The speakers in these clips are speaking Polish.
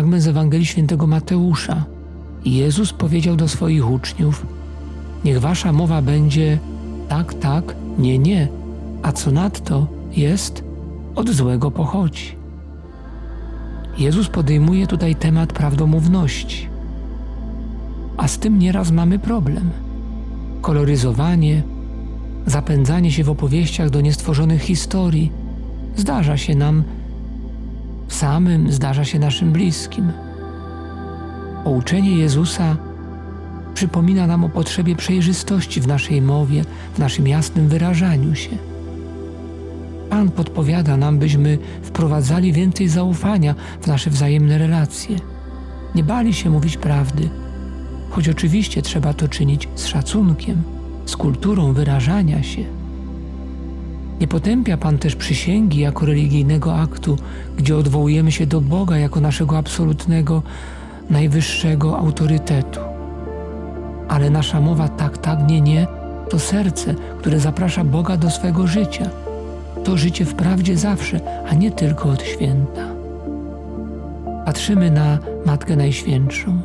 fragment z Ewangelii Świętego Mateusza. Jezus powiedział do swoich uczniów: Niech wasza mowa będzie tak, tak, nie, nie, a co nadto jest, od złego pochodzi. Jezus podejmuje tutaj temat prawdomówności, a z tym nieraz mamy problem. Koloryzowanie, zapędzanie się w opowieściach do niestworzonych historii zdarza się nam samym, zdarza się naszym bliskim. Pouczenie Jezusa przypomina nam o potrzebie przejrzystości w naszej mowie, w naszym jasnym wyrażaniu się. Pan podpowiada nam, byśmy wprowadzali więcej zaufania w nasze wzajemne relacje. Nie bali się mówić prawdy, choć oczywiście trzeba to czynić z szacunkiem, z kulturą wyrażania się. Nie potępia Pan też przysięgi jako religijnego aktu, gdzie odwołujemy się do Boga jako naszego absolutnego, najwyższego autorytetu. Ale nasza mowa tak, tak, nie, nie to serce, które zaprasza Boga do swego życia. To życie w prawdzie zawsze, a nie tylko od święta. Patrzymy na Matkę Najświętszą.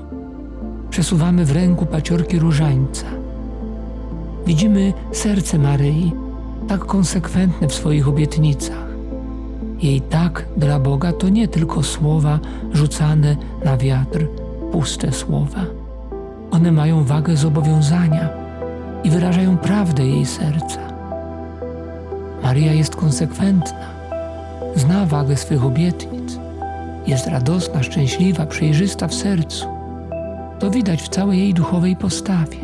Przesuwamy w ręku paciorki różańca. Widzimy serce Maryi, tak konsekwentne w swoich obietnicach. Jej tak dla Boga to nie tylko słowa rzucane na wiatr, puste słowa. One mają wagę zobowiązania i wyrażają prawdę jej serca. Maria jest konsekwentna, zna wagę swych obietnic, jest radosna, szczęśliwa, przejrzysta w sercu. To widać w całej jej duchowej postawie.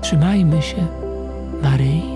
Trzymajmy się Maryi.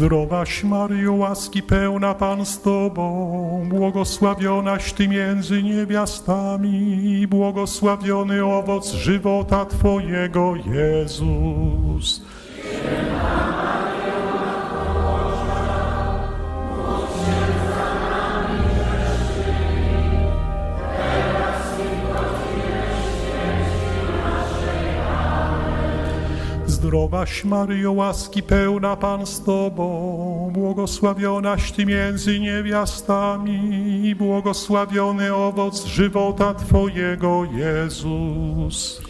Zdrowaś Maryjo, łaski pełna Pan z Tobą, błogosławionaś Ty między niewiastami, błogosławiony owoc żywota Twojego, Jezus. Zdrowaś Maryjo, łaski pełna Pan z Tobą, błogosławionaś Ty między niewiastami, błogosławiony owoc żywota Twojego, Jezus.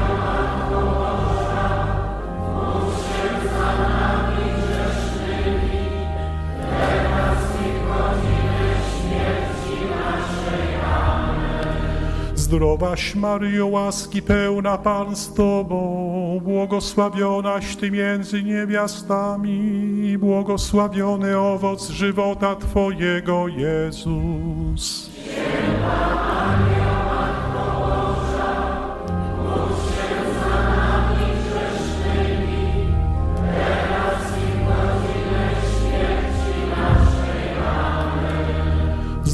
Zdrowaś Maryjo, łaski pełna Pan z Tobą, błogosławionaś Ty między niewiastami błogosławiony owoc żywota Twojego, Jezus.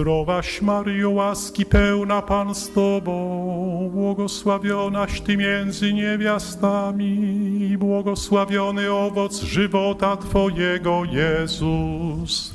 Zdrowaś Maryjo, łaski pełna Pan z Tobą, błogosławionaś Ty między niewiastami i błogosławiony owoc żywota Twojego, Jezus.